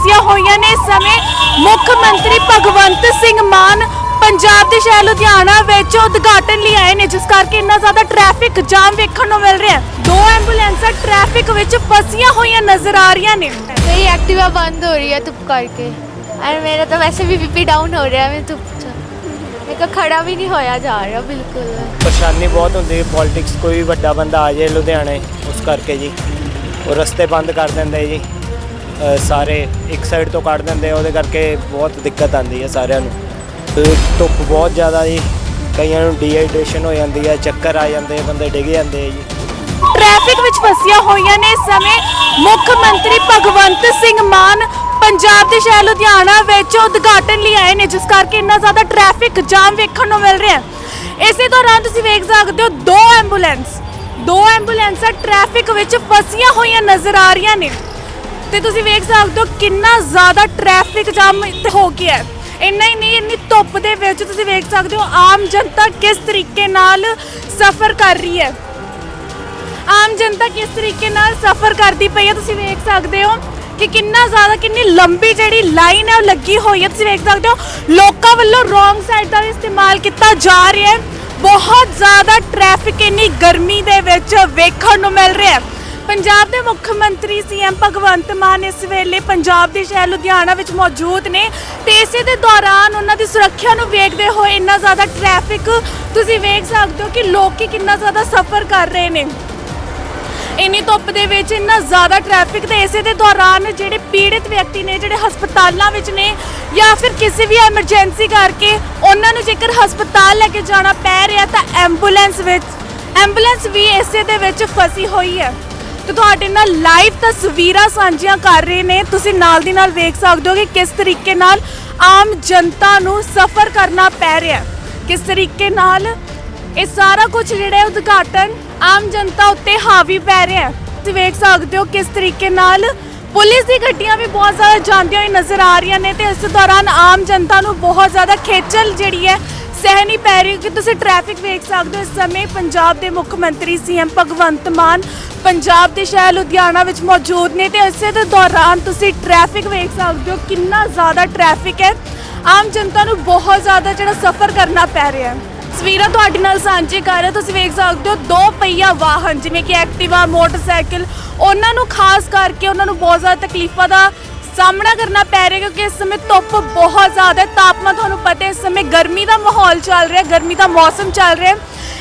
ਦੱਸੀਆਂ ਹੋਈਆਂ ਨੇ ਸਮੇਂ ਮੁੱਖ ਮੰਤਰੀ ਭਗਵੰਤ ਸਿੰਘ ਮਾਨ ਪੰਜਾਬ ਦੇ ਸ਼ਹਿਰ ਲੁਧਿਆਣਾ ਵਿੱਚ ਉਦਘਾਟਨ ਲਈ ਆਏ ਨੇ ਜਿਸ ਕਰਕੇ ਇੰਨਾ ਜ਼ਿਆਦਾ ਟ੍ਰੈਫਿਕ ਜਾਮ ਵੇਖਣ ਨੂੰ ਮਿਲ ਰਿਹਾ ਦੋ ਐਂਬੂਲੈਂਸਾਂ ਟ੍ਰੈਫਿਕ ਵਿੱਚ ਫਸੀਆਂ ਹੋਈਆਂ ਨਜ਼ਰ ਆ ਰਹੀਆਂ ਨੇ। ਮੇਰੀ ਐਕਟਿਵਾ ਬੰਦ ਹੋ ਰਹੀ ਹੈ ਧੁੱਪ ਕਰਕੇ। ਐਂਡ ਮੇਰਾ ਤਾਂ ਵੈਸੇ ਵੀ ਬੀਪੀ ਡਾਊਨ ਹੋ ਰਿਹਾ ਮੈਂ ਧੁੱਪ ਚ। ਖੜਾ ਵੀ ਨਹੀਂ ਹੋਇਆ ਜਾ ਰਿਹਾ ਬਿਲਕੁਲ। ਪਰੇਸ਼ਾਨੀ ਬਹੁਤ ਹੁੰਦੀ ਹੈ ਪੋਲਿਟਿਕਸ ਕੋਈ ਵੱਡਾ ਬੰਦਾ ਆ ਜਾਏ ਲੁਧਿਆਣੇ ਉਸ ਕਰਕੇ ਜੀ। ਉਹ ਰਸਤੇ ਬੰਦ ਕਰ ਦਿੰਦੇ ਜੀ। ਸਾਰੇ ਇੱਕ ਸਾਈਡ ਤੋਂ ਕੱਢ ਦਿੰਦੇ ਉਹਦੇ ਕਰਕੇ ਬਹੁਤ ਦਿੱਕਤ ਆਉਂਦੀ ਹੈ ਸਾਰਿਆਂ ਨੂੰ। ਤੇ ਧੁੱਪ ਬਹੁਤ ਜ਼ਿਆਦਾ ਜੀ, ਕਈਆਂ ਨੂੰ ਡੀਹਾਈਡਰੇਸ਼ਨ ਹੋ ਜਾਂਦੀ ਹੈ ਚੱਕਰ ਆ ਜਾਂਦੇ ਬੰਦੇ ਡਿੱਗ ਜਾਂਦੇ ਆ ਜੀ। ਟ੍ਰੈਫਿਕ ਵਿੱਚ ਫਸੀਆਂ ਹੋਈਆਂ ਨੇ ਇਸ ਸਮੇਂ। ਮੁੱਖ ਮੰਤਰੀ ਭਗਵੰਤ ਸਿੰਘ ਮਾਨ ਪੰਜਾਬ ਦੇ ਸ਼ਹਿਰ ਲੁਧਿਆਣਾ ਵਿੱਚ ਉਦਘਾਟਨ ਲਈ ਆਏ ਨੇ, ਜਿਸ ਕਰਕੇ ਇੰਨਾ ਜ਼ਿਆਦਾ ਟ੍ਰੈਫਿਕ ਜਾਮ ਵੇਖਣ ਨੂੰ ਮਿਲ ਰਿਹਾ ਹੈ। ਇਸੇ ਦੌਰਾਨ ਤੁਸੀਂ ਵੇਖ ਸਕਦੇ ਹੋ, ਦੋ ਐਂਬੂਲੈਂਸ ਦੋ ਐਂਬੂਲੈਂਸਾਂ ਟ੍ਰੈਫਿਕ ਵਿੱਚ ਫਸੀਆਂ ਹੋਈਆਂ ਨਜ਼ਰ ਆ ਰਹੀਆਂ ਨੇ। ਤੇ ਤੁਸੀਂ ਵੇਖ ਸਕਦੇ ਹੋ ਕਿੰਨਾ ਜ਼ਿਆਦਾ ਟ੍ਰੈਫਿਕ ਜਾਮ ਇੱਥੇ ਹੋ ਗਿਆ ਹੈ। ਇੰਨਾ ਹੀ ਨਹੀਂ, ਇੰਨੀ ਧੁੱਪ ਦੇ ਵਿੱਚ ਤੁਸੀਂ ਵੇਖ ਸਕਦੇ ਹੋ ਆਮ ਜਨਤਾ ਕਿਸ ਤਰੀਕੇ ਨਾਲ ਸਫ਼ਰ ਕਰ ਰਹੀ ਹੈ। ਆਮ ਜਨਤਾ ਕਿਸ ਤਰੀਕੇ ਨਾਲ ਸਫ਼ਰ ਕਰਦੀ ਪਈ ਹੈ, ਤੁਸੀਂ ਵੇਖ ਸਕਦੇ ਹੋ ਕਿ ਕਿੰਨਾ ਜ਼ਿਆਦਾ, ਕਿੰਨੀ ਲੰਬੀ ਜਿਹੜੀ ਲਾਈਨ ਹੈ ਉਹ ਲੱਗੀ ਹੋਈ ਹੈ। ਤੁਸੀਂ ਵੇਖ ਸਕਦੇ ਹੋ ਲੋਕਾਂ ਵੱਲੋਂ ਰੋਂਗ ਸਾਈਡ ਦਾ ਵੀ ਇਸਤੇਮਾਲ ਕੀਤਾ ਜਾ ਰਿਹਾ ਹੈ। ਬਹੁਤ ਜ਼ਿਆਦਾ ਟ੍ਰੈਫਿਕ ਇੰਨੀ ਗਰਮੀ ਦੇ ਵਿੱਚ ਵੇਖਣ ਨੂੰ ਮਿਲ ਰਿਹਾ ਹੈ। ਪੰਜਾਬ ਦੇ ਮੁੱਖ ਮੰਤਰੀ ਸੀਐਮ ਭਗਵੰਤ ਮਾਨ ਇਸ ਵੇਲੇ ਪੰਜਾਬ ਦੇ ਸ਼ਹਿਰ ਲੁਧਿਆਣਾ ਵਿੱਚ ਮੌਜੂਦ ਨੇ ਤੇ ਇਸੇ ਦੇ ਦੌਰਾਨ ਉਹਨਾਂ ਦੀ ਸੁਰੱਖਿਆ ਨੂੰ ਵੇਖਦੇ ਹੋਏ ਇੰਨਾ ਜ਼ਿਆਦਾ ਟ੍ਰੈਫਿਕ ਤੁਸੀਂ ਵੇਖ ਸਕਦੇ ਹੋ ਕਿ ਲੋਕੀ ਕਿੰਨਾ ਜ਼ਿਆਦਾ ਸਫ਼ਰ ਕਰ ਰਹੇ ਨੇ। ਇੰਨੀ ਧੁੱਪ ਦੇ ਵਿੱਚ ਇੰਨਾ ਜ਼ਿਆਦਾ ਟ੍ਰੈਫਿਕ ਤੇ ਇਸੇ ਦੇ ਦੌਰਾਨ ਜਿਹੜੇ ਪੀੜਿਤ ਵਿਅਕਤੀ ਨੇ, ਜਿਹੜੇ ਹਸਪਤਾਲਾਂ ਵਿੱਚ ਨੇ ਜਾਂ ਫਿਰ ਕਿਸੇ ਵੀ ਐਮਰਜੈਂਸੀ ਕਰਕੇ ਉਹਨਾਂ ਨੂੰ ਜੇਕਰ ਹਸਪਤਾਲ ਲੈ ਕੇ ਜਾਣਾ ਪੈ ਰਿਹਾ ਤਾਂ ਐਂਬੂਲੈਂਸ ਵਿੱਚ ਐਂਬੂਲੈਂਸ ਵੀ ਇਸੇ ਦੇ ਵਿੱਚ ਫਸੀ ਹੋਈ ਹੈ। ਤੇ ਤੁਹਾਡੇ ਨਾਲ ਲਾਈਵ ਤਸਵੀਰਾਂ ਸਾਂਝੀਆਂ ਕਰ ਰਹੇ ਨੇ। ਤੁਸੀਂ ਨਾਲ ਦੀ ਨਾਲ ਵੇਖ ਸਕਦੇ ਹੋ ਕਿ ਕਿਸ ਤਰੀਕੇ ਨਾਲ ਆਮ ਜਨਤਾ ਨੂੰ ਸਫ਼ਰ ਕਰਨਾ ਪੈ ਰਿਹਾ ਕਿਸ ਤਰੀਕੇ ਨਾਲ ਇਹ ਸਾਰਾ ਕੁਝ ਜਿਹੜਾ ਉਦਘਾਟਨ ਆਮ ਜਨਤਾ ਉੱਤੇ ਹਾਵੀ ਪੈ ਰਿਹਾ ਤੁਸੀਂ ਵੇਖ ਸਕਦੇ ਹੋ ਕਿਸ ਤਰੀਕੇ ਨਾਲ ਪੁਲਿਸ ਦੀ ਗੱਡੀਆਂ ਵੀ ਬਹੁਤ ਜ਼ਿਆਦਾ ਜਾਂਦੀਆਂ ਹੋਈ ਨਜ਼ਰ ਆ ਰਹੀਆਂ ਨੇ ਤੇ ਇਸ ਦੌਰਾਨ ਆਮ ਜਨਤਾ ਨੂੰ ਬਹੁਤ ਜ਼ਿਆਦਾ ਖੇਚਲ ਜਿਹੜੀ ਹੈ ਸਹਿਣੀ ਪੈ ਰਹੀ ਕਿ ਤੁਸੀਂ ਟ੍ਰੈਫਿਕ ਵੇਖ ਸਕਦੇ ਹੋ ਇਸ ਸਮੇਂ ਪੰਜਾਬ ਦੇ ਮੁੱਖ ਮੰਤਰੀ ਸੀਐਮ ਭਗਵੰਤ ਮਾਨ ਪੰਜਾਬ ਦੇ ਸ਼ਹਿਰ ਲੁਧਿਆਣਾ ਵਿੱਚ ਮੌਜੂਦ ਨੇ ਤੇ ਇਸੇ ਦੇ ਦੌਰਾਨ ਤੁਸੀਂ ਟ੍ਰੈਫਿਕ ਵੇਖ ਸਕਦੇ ਹੋ ਕਿੰਨਾ ਜ਼ਿਆਦਾ ਟ੍ਰੈਫਿਕ ਹੈ। ਆਮ ਜਨਤਾ ਨੂੰ ਬਹੁਤ ਜ਼ਿਆਦਾ ਜਿਹੜਾ ਸਫ਼ਰ ਕਰਨਾ ਪੈ ਰਿਹਾ ਹੈ। ਤਸਵੀਰਾਂ ਤੁਹਾਡੇ ਨਾਲ ਸਾਂਝੀ ਕਰ ਰਹੇ ਤੁਸੀਂ ਵੇਖ ਸਕਦੇ ਹੋ ਦੋ ਪਹੀਆ ਵਾਹਨ ਜਿਵੇਂ ਕਿ ਐਕਟਿਵਾ, ਮੋਟਰਸਾਈਕਲ, ਉਹਨਾਂ ਨੂੰ ਖਾਸ ਕਰਕੇ ਉਹਨਾਂ ਨੂੰ ਬਹੁਤ ਜ਼ਿਆਦਾ ਤਕਲੀਫਾਂ ਦਾ ਸਾਹਮਣਾ ਕਰਨਾ ਪੈ ਰਿਹਾ ਕਿਉਂਕਿ ਇਸ ਸਮੇਂ ਧੁੱਪ ਬਹੁਤ ਜ਼ਿਆਦਾ ਹੈ। ਤਾਪਮਾਨ ਤੁਹਾਨੂੰ ਪਤਾ ਹੈ, ਇਸ ਸਮੇਂ ਗਰਮੀ ਦਾ ਮਾਹੌਲ ਚੱਲ ਰਿਹਾ ਗਰਮੀ ਦਾ ਮੌਸਮ ਚੱਲ ਰਿਹਾ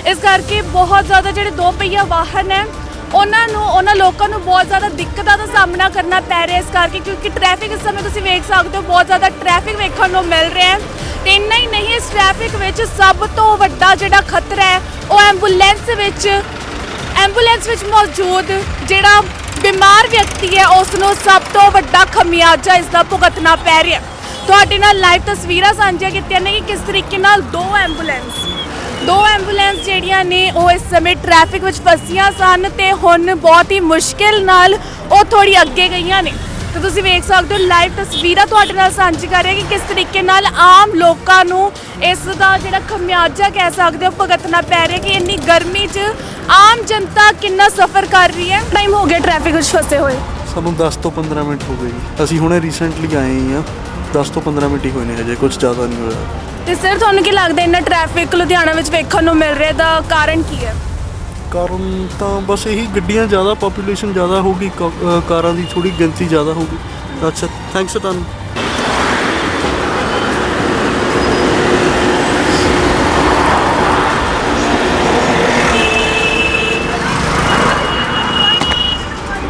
ਇਸ ਕਰਕੇ ਬਹੁਤ ਜ਼ਿਆਦਾ ਜਿਹੜੇ ਦੋ ਪਹੀਆ ਵਾਹਨ ਹੈ, ਉਹਨਾਂ ਨੂੰ, ਉਹਨਾਂ ਲੋਕਾਂ ਨੂੰ ਬਹੁਤ ਜ਼ਿਆਦਾ ਦਿੱਕਤਾਂ ਦਾ ਸਾਹਮਣਾ ਕਰਨਾ ਪੈ ਰਿਹਾ ਇਸ ਕਰਕੇ ਕਿਉਂਕਿ ਟ੍ਰੈਫਿਕ ਇਸ ਸਮੇਂ ਤੁਸੀਂ ਵੇਖ ਸਕਦੇ ਹੋ, ਬਹੁਤ ਜ਼ਿਆਦਾ ਟ੍ਰੈਫਿਕ ਵੇਖਣ ਨੂੰ ਮਿਲ ਰਿਹਾ ਹੈ। ਤੇ ਇੰਨਾ ਹੀ ਨਹੀਂ, ਇਸ ਟ੍ਰੈਫਿਕ ਵਿੱਚ ਸਭ ਤੋਂ ਵੱਡਾ ਜਿਹੜਾ ਖਤਰਾ ਹੈ, ਉਹ ਐਂਬੂਲੈਂਸ ਵਿੱਚ ਐਂਬੂਲੈਂਸ ਵਿੱਚ ਮੌਜੂਦ ਜਿਹੜਾ ਬਿਮਾਰ ਵਿਅਕਤੀ ਹੈ ਉਸ ਨੂੰ ਸਭ ਤੋਂ ਵੱਡਾ ਖਮਿਆਜਾ ਇਸ ਦਾ ਭੁਗਤਣਾ ਪੈ ਰਿਹਾ ਤੁਹਾਡੇ ਨਾਲ ਲਾਈਵ ਤਸਵੀਰਾਂ ਸਾਂਝੀਆਂ ਕੀਤੀਆਂ ਨੇ ਕਿ ਕਿਸ ਤਰੀਕੇ ਨਾਲ ਦੋ ਐਂਬੂਲੈਂਸ ਦੋ ਐਂਬੂਲੈਂਸ ਜਿਹੜੀਆਂ ਨੇ, ਉਹ ਇਸ ਸਮੇਂ ਟ੍ਰੈਫਿਕ ਵਿੱਚ ਫਸੀਆਂ ਸਨ ਤੇ ਹੁਣ ਬਹੁਤ ਹੀ ਮੁਸ਼ਕਿਲ ਨਾਲ ਉਹ ਥੋੜੀ ਅੱਗੇ ਗਈਆਂ ਨੇ। ਤੇ ਤੁਸੀਂ ਵੇਖ ਸਕਦੇ ਹੋ ਲਾਈਵ ਤਸਵੀਰਾਂ ਤੁਹਾਡੇ ਨਾਲ ਸਾਂਝੀ ਕਰ ਰਹੇ ਕਿ ਕਿਸ ਤਰੀਕੇ ਨਾਲ ਆਮ ਲੋਕਾਂ ਨੂੰ ਇਸ ਦਾ ਜਿਹੜਾ ਖਮਿਆਜਾ ਕਹਿ ਸਕਦੇ ਹੋ ਭੁਗਤਣਾ ਪੈ ਰਿਹਾ ਕਿ ਇੰਨੀ ਗਰਮੀ 'ਚ ਆਮ ਜਨਤਾ ਕਿੰਨਾ ਸਫ਼ਰ ਕਰ ਰਹੀ ਹੈ? ਟਾਈਮ ਹੋ ਗਿਆ ਟ੍ਰੈਫਿਕ ਵਿੱਚ ਫਸੇ ਹੋਏ। ਸਾਨੂੰ 10 ਤੋਂ 15 ਮਿੰਟ ਹੋ ਗਏ ਜੀ। ਅਸੀਂ ਹੁਣੇ ਰੀਸੈਂਟਲੀ ਆਏ ਹੀ ਆ 10 ਤੋਂ 15 ਮਿੰਟ ਹੀ ਹੋਏ ਨੇ ਹਜੇ ਕੁਝ ਜ਼ਿਆਦਾ ਨਹੀਂ ਹੋਇਆ। ਤੇ ਸਰ ਤੁਹਾਨੂੰ ਕੀ ਲੱਗਦਾ ਇੰਨਾ ਟ੍ਰੈਫਿਕ ਲੁਧਿਆਣਾ ਵਿੱਚ ਵੇਖਣ ਨੂੰ ਮਿਲ ਰਿਹਾ ਦਾ ਕਾਰਨ ਕੀ ਹੈ? ਕਾਰਨ ਤਾਂ ਬਸ ਇਹੀ ਗੱਡੀਆਂ ਜ਼ਿਆਦਾ ਪੋਪੂਲੇਸ਼ਨ ਜ਼ਿਆਦਾ ਹੋਊਗੀ ਕ- ਅ, ਕਾਰਾਂ ਦੀ ਥੋੜੀ ਗਿਣਤੀ ਜ਼ਿਆਦਾ ਹੋਊਗੀ ਅੱਛਾ ਥੈਂਕਸ ਤੁਹਾਨੂੰ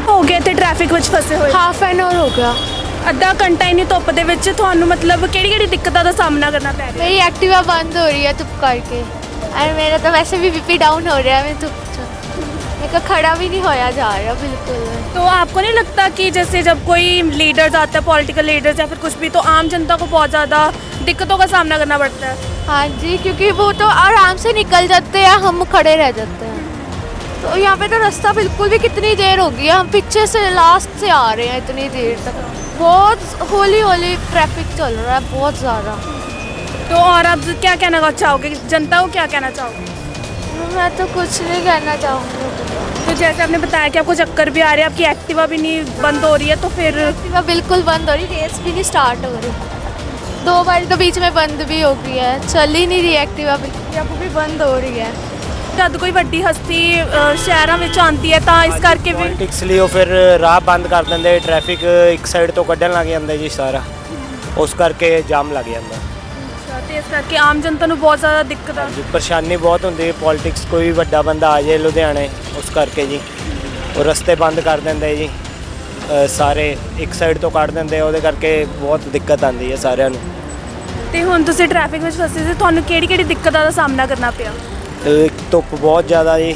ਹੋ ਗਏ ਤੇ ਟ੍ਰੈਫਿਕ ਵਿੱਚ ਫਸੇ ਹੋਏ हाफ एन आवर हो गया ਅੱਧਾ ਘੰਟਾ ਇੰਨੀ ਧੁੱਪ ਦੇ ਵਿੱਚ ਤੁਹਾਨੂੰ ਮਤਲਬ ਕਿਹੜੀ ਕਿਹੜੀ ਦਿੱਕਤਾਂ ਦਾ ਸਾਹਮਣਾ ਕਰਨਾ ਪੈ ਰਿਹਾ मेरी एक्टिवा बंद हो रही है धूप करके और मेरा तो वैसे भी बीपी डाउन हो रहा है मैं धूप च मेरे खड़ा भी नहीं होया जा रहा बिल्कुल। तो आपको नहीं लगता कि जैसे जब कोई लीडर्स आता है पॉलिटिकल लीडर्स या फिर कुछ भी तो आम जनता को बहुत ज़्यादा दिक्कतों का सामना करना पड़ता है? हाँ जी क्योंकि वो तो आराम से निकल जाते हैं हम खड़े रह जाते हैं। तो यहाँ पे तो रास्ता बिल्कुल भी कितनी देर होगी हम पीछे से लास्ट से आ रहे हैं इतनी देर तक। बहुत होली होली ट्रैफ़िक चल रहा है बहुत ज़्यादा। तो और आप क्या कहना चाहोगे? जनता को क्या कहना चाहोगे? मैं तो कुछ नहीं कहना चाहूँगी। जैसे आपने बताया कि आपको चक्कर भी आ रहे हैं आपकी एक्टिवा भी नहीं बंद हो रही है तो फिर एक्टिवा बिल्कुल बंद हो रही रेस भी नहीं स्टार्ट हो रही दो बार तो बीच में बंद भी हो गई है चल ही नहीं रही एक्टिवा बिल्कुल भी, अब भी बंद हो रही है ਜਦ ਕੋਈ ਵੱਡੀ ਹਸਤੀ ਅ, ਸ਼ਹਿਰਾਂ ਵਿੱਚ ਆਉਂਦੀ ਹੈ ਤਾਂ ਇਸ ਕਰਕੇ ਵੀ ਪੋਲਿਟਿਕਸ ਲਈ ਉਹ ਫਿਰ ਰਾਹ ਬੰਦ ਕਰ ਦਿੰਦੇ ਟ੍ਰੈਫਿਕ ਇੱਕ ਸਾਈਡ ਤੋਂ ਕੱਢਣ ਲੱਗ ਜਾਂਦੇ ਜੀ ਸਾਰਾ ਉਸ ਕਰਕੇ ਜਾਮ ਲੱਗ ਜਾਂਦਾ ਤੇ ਇਸ ਕਰਕੇ ਆਮ ਜਨਤਾ ਨੂੰ ਬਹੁਤ ਜ਼ਿਆਦਾ ਦਿੱਕਤ ਆ। ਜੀ ਪਰੇਸ਼ਾਨੀ ਬਹੁਤ ਹੁੰਦੀ ਹੈ ਪੋਲਿਟਿਕਸ ਕੋਈ ਵੱਡਾ ਬੰਦਾ ਆ ਜਾਏ ਲੁਧਿਆਣੇ ਉਸ ਕਰਕੇ ਜੀ। ਉਹ ਰਸਤੇ ਬੰਦ ਕਰ ਦਿੰਦੇ ਜੀ। ਅ, ਸਾਰੇ ਇੱਕ ਸਾਈਡ ਤੋਂ ਕੱਢ ਦਿੰਦੇ ਉਹਦੇ ਕਰਕੇ ਬਹੁਤ ਦਿੱਕਤ ਆਉਂਦੀ ਹੈ ਸਾਰਿਆਂ ਨੂੰ। ਤੇ ਹੁਣ ਤੁਸੀਂ ਟ੍ਰੈਫਿਕ ਵਿੱਚ ਫਸੇ ਸੀ ਤੁਹਾਨੂੰ ਕਿਹੜੀ ਕਿਹੜੀ ਦਿੱਕਤਾਂ ਦਾ ਸਾਹਮਣਾ ਕਰਨਾ ਪਿਆ? ਤੇ ਧੁੱਪ ਬਹੁਤ ਜ਼ਿਆਦਾ ਜੀ।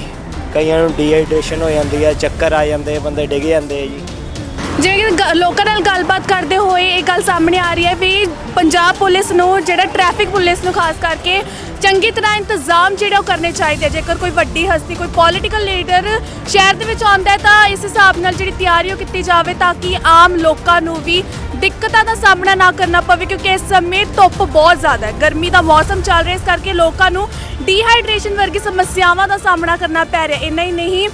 ਕਈਆਂ ਨੂੰ ਡੀਹਾਈਡਰੇਸ਼ਨ ਹੋ ਜਾਂਦੀ ਹੈ ਚੱਕਰ ਆ ਜਾਂਦੇ ਬੰਦੇ ਡਿੱਗ ਜਾਂਦੇ ਆ ਜੀ। ਜਿਵੇਂ ਕਿ ਗ- ਲੋਕਾਂ ਨਾਲ ਗੱਲਬਾਤ ਕਰਦੇ ਹੋਏ ਇਹ ਗੱਲ ਸਾਹਮਣੇ ਆ ਰਹੀ ਹੈ ਵੀ ਪੰਜਾਬ ਪੁਲਿਸ ਨੂੰ, ਜਿਹੜਾ ਟ੍ਰੈਫਿਕ ਪੁਲਿਸ ਨੂੰ ਖਾਸ ਕਰਕੇ ਚੰਗੀ ਤਰ੍ਹਾਂ ਇੰਤਜ਼ਾਮ ਜਿਹੜਾ ਉਹ ਕਰਨੇ ਚਾਹੀਦੇ ਆ। ਜੇਕਰ ਕੋਈ ਵੱਡੀ ਹਸਤੀ, ਕੋਈ ਪੋਲੀਟੀਕਲ ਲੀਡਰ ਸ਼ਹਿਰ ਦੇ ਵਿੱਚ ਆਉਂਦਾ ਹੈ ਤਾਂ ਇਸ ਹਿਸਾਬ ਨਾਲ ਜਿਹੜੀ ਤਿਆਰੀ ਉਹ ਕੀਤੀ ਜਾਵੇ ਤਾਂ ਕਿ ਆਮ ਲੋਕਾਂ ਨੂੰ ਵੀ ਦਿੱਕਤਾਂ ਦਾ ਸਾਹਮਣਾ ਨਾ ਕਰਨਾ ਪਵੇ ਕਿਉਂਕਿ ਇਸ ਸਮੇਂ ਧੁੱਪ ਬਹੁਤ ਜ਼ਿਆਦਾ ਹੈ। ਗਰਮੀ ਦਾ ਮੌਸਮ ਚੱਲ ਰਿਹਾ ਇਸ ਕਰਕੇ ਲੋਕਾਂ ਨੂੰ ਡੀਹਾਈਡਰੇਸ਼ਨ ਵਰਗੀ ਸਮੱਸਿਆਵਾਂ ਦਾ ਸਾਹਮਣਾ ਕਰਨਾ ਪੈ ਰਿਹਾ ਇੰਨਾ ਹੀ ਨਹੀਂ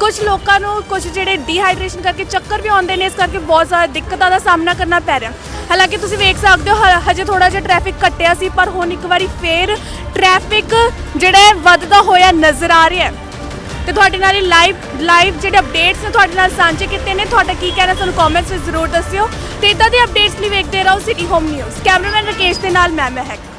ਕੁਝ ਲੋਕਾਂ ਨੂੰ ਕੁਝ ਜਿਹੜੇ ਡੀਹਾਈਡਰੇਸ਼ਨ ਕਰਕੇ ਚੱਕਰ ਵੀ ਆਉਂਦੇ ਨੇ, ਇਸ ਕਰਕੇ ਬਹੁਤ ਜ਼ਿਆਦਾ ਦਿੱਕਤਾਂ ਦਾ ਸਾਹਮਣਾ ਕਰਨਾ ਪੈ ਰਿਹਾ ਹਾਲਾਂਕਿ ਤੁਸੀਂ ਵੇਖ ਸਕਦੇ ਹੋ, ਹ- ਹਜੇ ਥੋੜਾ ਜਿਹਾ ਟ੍ਰੈਫਿਕ ਘਟਿਆ ਸੀ, ਪਰ ਹੁਣ ਇੱਕ ਵਾਰੀ ਫੇਰ ਟ੍ਰੈਫਿਕ ਜਿਹੜਾ ਹੈ, ਵੱਧਦਾ ਹੋਇਆ ਨਜ਼ਰ ਆ ਰਿਹਾ ਹੈ। ਤੇ ਤੁਹਾਡੇ ਨਾਲ ਹੀ ਲਾਈਵ ਲਾਈਵ ਜਿਹੜੇ ਅਪਡੇਟਸ ਨੇ ਤੁਹਾਡੇ ਨਾਲ ਸਾਂਝੇ ਕੀਤੇ ਨੇ, ਤੁਹਾਡਾ ਕੀ ਕਹਿਣਾ ਸਾਨੂੰ ਕਮੈਂਟਸ ਵਿੱਚ ਜ਼ਰੂਰ ਦੱਸਿਓ ਤੇ ਇਦਾਂ ਦੇ ਅਪਡੇਟਸ ਲਈ ਵੇਖਦੇ ਰਹੋ city home news cameraman Rakesh ਦੇ ਨਾਲ ਮੈਂ ਮਹਿਕ।